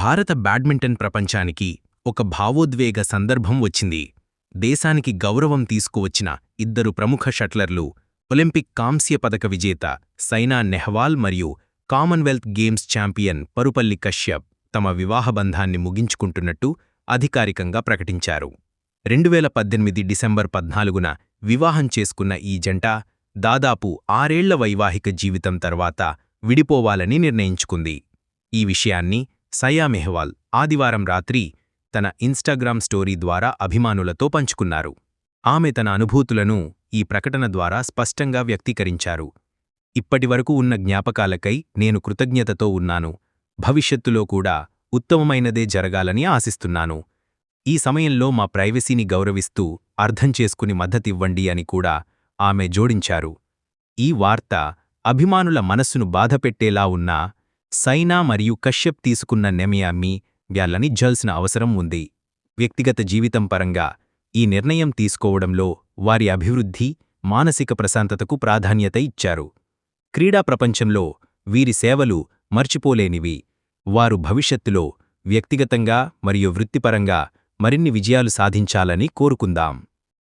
భారత బ్యాడ్మింటన్ ప్రపంచానికి ఒక భావోద్వేగ సందర్భం వచ్చింది. దేశానికి గౌరవం తీసుకువచ్చిన ఇద్దరు ప్రముఖ షట్లర్లు ఒలింపిక్ కాంస్య పదక విజేత సైనా నెహ్వాల్ మరియు commonwealth games champion Parupalli Kashyap తమ వివాహబంధాన్ని ముగించుకుంటున్నట్టు అధికారికంగా ప్రకటించారు. రెండువేల పద్దెనిమిది డిసెంబర్ పద్నాలుగున వివాహం చేసుకున్న ఈ జంట దాదాపు ఆరేళ్ళ వైవాహిక జీవితం తర్వాత విడిపోవాలని నిర్ణయించుకుంది. ఈ విషయాన్ని సయా మెహ్వాల్ ఆదివారం రాత్రి తన ఇన్స్టాగ్రామ్ స్టోరీ ద్వారా అభిమానులతో పంచుకున్నారు. ఆమె తన అనుభూతులను ఈ ప్రకటన ద్వారా స్పష్టంగా వ్యక్తీకరించారు. ఇప్పటివరకు ఉన్న జ్ఞాపకాలకై నేను కృతజ్ఞతతో ఉన్నాను. భవిష్యత్తులో కూడా ఉత్తమమైనదే జరగాలని ఆశిస్తున్నాను. ఈ సమయంలో మా ప్రైవసీని గౌరవిస్తూ అర్థం చేసుకుని మద్దతివ్వండి అని కూడా ఆమె జోడించారు. ఈ వార్త అభిమానుల మనస్సును బాధపెట్టేలా ఉన్నా సైనా మరియు కశ్యప్ తీసుకున్న నెమయామ్మి వ్యాలని జల్సిన అవసరం ఉంది. వ్యక్తిగత జీవితం పరంగా ఈ నిర్ణయం తీసుకోవడంలో వారి అభివృద్ధి మానసిక ప్రశాంతతకు ప్రాధాన్యత ఇచ్చారు. క్రీడా ప్రపంచంలో వీరి సేవలు మర్చిపోలేనివి. వారు భవిష్యత్తులో వ్యక్తిగతంగా మరియు వృత్తిపరంగా మరిన్ని విజయాలు సాధించాలని కోరుకుందాం.